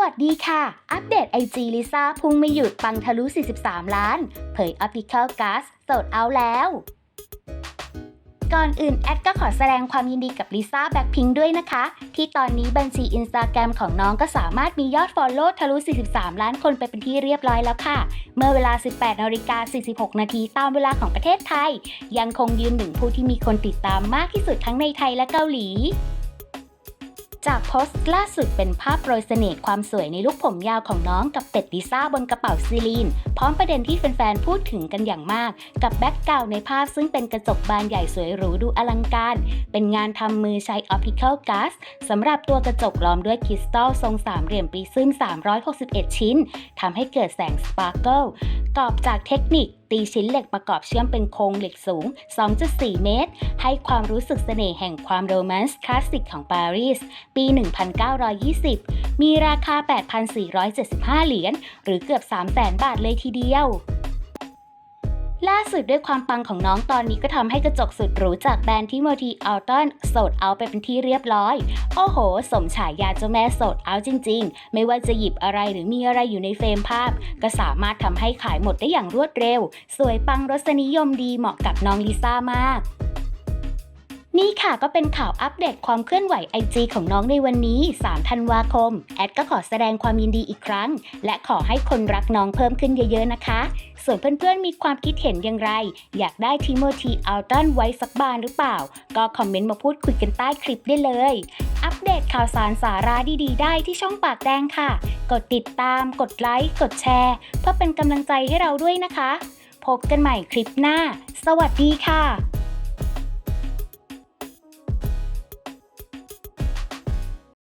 วัสดีค่ะ อัปเดต IG ลิซ่าพุ่งไม่หยุดปังทะลุ 43 ล้าน เผย Optical Gas โสดเอาแล้ว ก่อนอื่น แอดก็ขอแสดงความยินดีกับลิซ่าแบ็คพิงด้วยนะคะ ที่ตอนนี้บัญชีอินสตาแกรมของน้องก็สามารถมียอด Follow ทะลุ 43 ล้านคนไปเป็นที่เรียบร้อยแล้วค่ะ เมื่อเวลา 18นาฬิกา46 นาทีตามเวลาของประเทศไทย ยังคงยืนหนึ่งผู้ที่มีคนติดตามมากที่สุดทั้งในไทยและเกาหลี จากโพสต์ล่าสุดเป็นภาพโปรยเสน่ห์ความสวยในลุคผมยาวของน้องกับเป็ดลิซ่าบนกระเป๋าซีลีน พร้อมประเด็นที่แฟนๆ พูดถึงกันอย่างมาก กับแบ็กกราวในภาพซึ่งเป็นกระจกบานใหญ่สวยหรูดูอลังการ เป็นงานทำมือใช้ Optical Glass สำหรับตัวกระจกล้อมด้วยคริสตัลทรงสามเหลี่ยมปริซึม 361 ชิ้นทำให้เกิดแสงสปาร์เกิล กรอบจากเทคนิค ตีชิ้นเหล็กประกอบเชื่อมเป็นโครงเหล็กสูง 2.4 เมตร ให้ความรู้สึกเสน่ห์แห่งความโรแมนต์คลาสสิกของปารีส ปี 1920 มีราคา 8,475 เหรียญ หรือเกือบ 300,000 บาทเลยทีเดียว ล่าสุดด้วยความปังของน้องตอนนี้ก็ทำให้กระจกสุดหรูจากแบรนด์ที่โมทีอัลตันโสดเอาไปเป็นที่เรียบร้อย โอ้โห สมฉายาเจ้าแม่โสดเอาจริง ๆ ไม่ว่าจะหยิบอะไรหรือมีอะไรอยู่ในเฟรมภาพ ก็สามารถทำให้ขายหมดได้อย่างรวดเร็ว สวยปังรสนิยมดีเหมาะกับน้องลิซ่ามาก นี่ค่ะก็เป็นข่าวอัปเดตความเคลื่อนไหว IG ของน้องในวันนี้ 3 ธันวาคม แอดก็ขอแสดงความยินดีอีกครั้ง และขอให้คนรักน้องเพิ่มขึ้นเยอะๆนะคะ ส่วนเพื่อนๆมีความคิดเห็นอย่างไร อยากได้ทิโมธีอัลตันไว้สักบานหรือเปล่า ก็คอมเมนต์มาพูดคุยกันใต้คลิปได้เลย อัปเดตข่าวสารสาระดีๆ ได้ที่ช่องปากแดงค่ะ กดติดตาม กดไลค์ กดแชร์ เพื่อเป็นกำลังใจให้เราด้วยนะคะ พบกันใหม่คลิปหน้า สวัสดีค่ะ